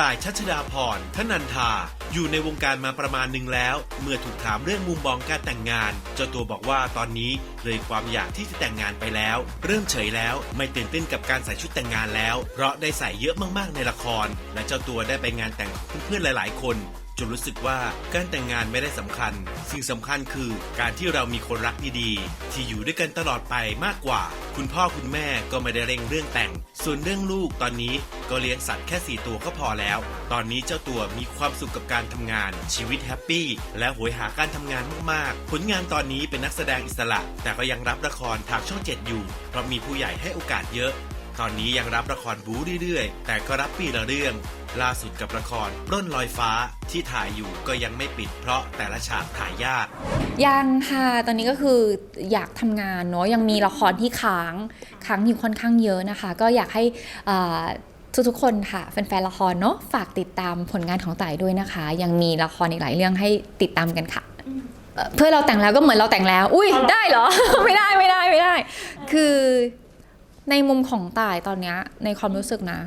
ต่ายชัชดาพรทนันทา อยู่ในวงการมาประมาณหนึ่งแล้ว เมื่อถูกถามเรื่องมุมมองการแต่งงาน เจ้าตัวบอกว่าตอนนี้เลยความอยากที่จะแต่งงานไปแล้ว เริ่มเฉยแล้วไม่ตื่นเต้นกับการใส่ชุดแต่งงานแล้ว เพราะได้ใส่เยอะมากๆในละคร และเจ้าตัวได้ไปงานแต่งของเพื่อนๆหลาย ๆ คน จนรู้สึกว่าการแต่งงานไม่ได้สำคัญ สิ่งสำคัญคือการที่เรามีคนรักดีๆ ที่อยู่ด้วยกันตลอดไปมากกว่า คุณพ่อคุณแม่ก็ไม่ได้เร่งเรื่องแต่ง ส่วนเรื่องลูกตอนนี้ก็เลี้ยงสัตว์แค่ 4 ตัวก็พอแล้ว ตอนนี้เจ้าตัวมีความสุขกับการทำงาน ชีวิตแฮปปี้และโหยหาการทำงานมากๆ ผลงานตอนนี้เป็นนักแสดงอิสระ แต่ก็ยังรับละครทางช่อง 7 อยู่ เพราะมีผู้ใหญ่ให้โอกาสเยอะ ตอนนี้ยังรับละครบู๊เรื่อยๆ แต่ก็รับปีละเรื่อง ล่าสุดกับละครปล้นลอยฟ้าที่ถ่ายอยู่ก็ยังไม่ปิด เพราะแต่ละฉากถ่ายยาก ยังค่ะ ตอนนี้ก็คืออยากทำงานเนาะยังมีละครที่ค้างค้างอยู่ค่อนข้างเยอะนะคะ ก็อยากให้ทุกๆคนค่ะแฟนๆละครเนาะฝากติดตามผลงานของต่ายด้วยนะคะ ยังมีละครอีกหลายเรื่องให้ติดตามกันค่ะเพื่อเราแต่งแล้วก็เหมือนเราแต่งแล้ว อุ้ยได้เหรอ ไม่ได้ไม่ได้ไม่ได้ คือ ในมุมของต่ายตอนเนี้ยในความรู้สึกนะ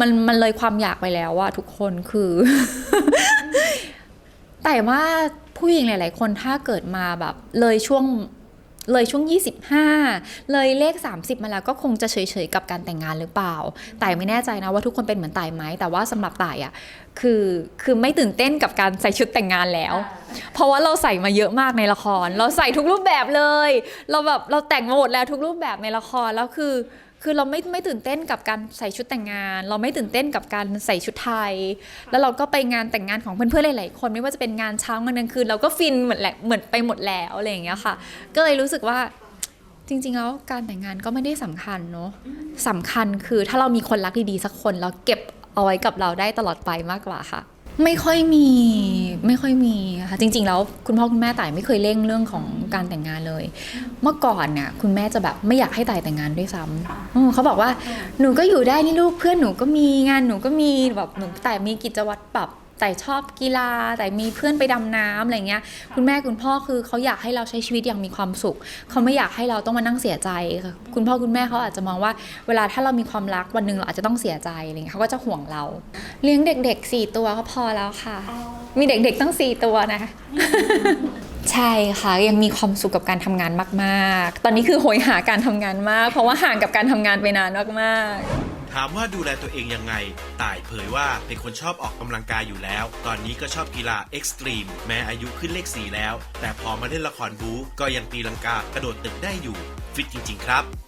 มันมันเลยความอยากไปแล้วว่าทุกคนคือ แต่ว่าผู้หญิงหลาย ๆ คนถ้าเกิดมาแบบเลยช่วง เลยช่วง 25 เลยเลข 30 มาแล้วก็คงจะเฉยๆกับการแต่งงานหรือเปล่า แต่ไม่แน่ใจนะว่าทุกคนเป็นเหมือนต่ายไหม แต่ว่าสำหรับต่ายอะคือคือไม่ตื่นเต้นกับการใส่ชุดแต่งงานแล้ว เพราะว่าเราใส่มาเยอะมากในละคร เราใส่ทุกรูปแบบเลย เราแบบเราแต่งมาหมดแล้วทุกรูปแบบในละครแล้วคือ คือเราไม่ไม่ตื่นเต้นกับการใส่ชุดแต่งงาน เราไม่ตื่นเต้นกับการใส่ชุดไทย แล้วเราก็ไปงานแต่งงานของเพื่อนๆหลายๆคนไม่ว่าจะเป็นงานเช้างานกลางคืนเราก็ฟินเหมือนแหละเหมือนไปหมดแล้วอะไรอย่างเงี้ยค่ะ ก็เลยรู้สึกว่าจริงๆแล้วการแต่งงานก็ไม่ได้สำคัญเนาะสำคัญคือถ้าเรามีคนรักดีๆสักคนเราเก็บเอาไว้กับเราได้ตลอดไปมากกว่าค่ะ ไม่ค่อยมีไม่ค่อยมี ค่ะจริงๆแล้วคุณพ่อคุณแม่ต่ายไม่เคยเร่งเรื่องของการแต่งงานเลย เมื่อก่อนเนี่ยคุณแม่จะแบบไม่อยากให้ต่ายแต่งงานด้วยซ้ำอืมเขาบอกว่าหนูก็อยู่ได้นี่ลูกเพื่อนหนูก็มีงานหนูก็มีแบบหนูแต่มีกิจวัตรแบบ แต่ชอบกีฬาแต่มีเพื่อนไปดำน้ำอะไรเงี้ย คุณแม่คุณพ่อคือเขาอยากให้เราใช้ชีวิตอย่างมีความสุข เขาไม่อยากให้เราต้องมานั่งเสียใจค่ะคุณพ่อคุณแม่เขาอาจจะมองว่า เวลาถ้าเรามีความรักวันหนึ่งเราอาจจะต้องเสียใจอะไรเงี้ยเขาก็จะห่วงเรา เลี้ยงเด็กๆสี่ตัวก็พอแล้วค่ะ มีเด็กๆตั้งสี่ตัวนะ ใช่ค่ะ ยังมีความสุขกับการทำงานมาก ๆ ตอนนี้คือโหยหาการทำงานมาก เพราะว่าห่างกับการทำงานไปนานมากๆถามว่าดูแลตัวเองยังไง ต่ายเผยว่าเป็นคนชอบออกกำลังกายอยู่แล้ว ตอนนี้ก็ชอบกีฬาเอ็กซ์ตรีม แม้อายุขึ้นเลขสี่แล้ว แต่พอมาเล่นละครบู๊ก็ยังตีลังกากระโดดตึกได้อยู่ ฟิตจริง ๆ ครับ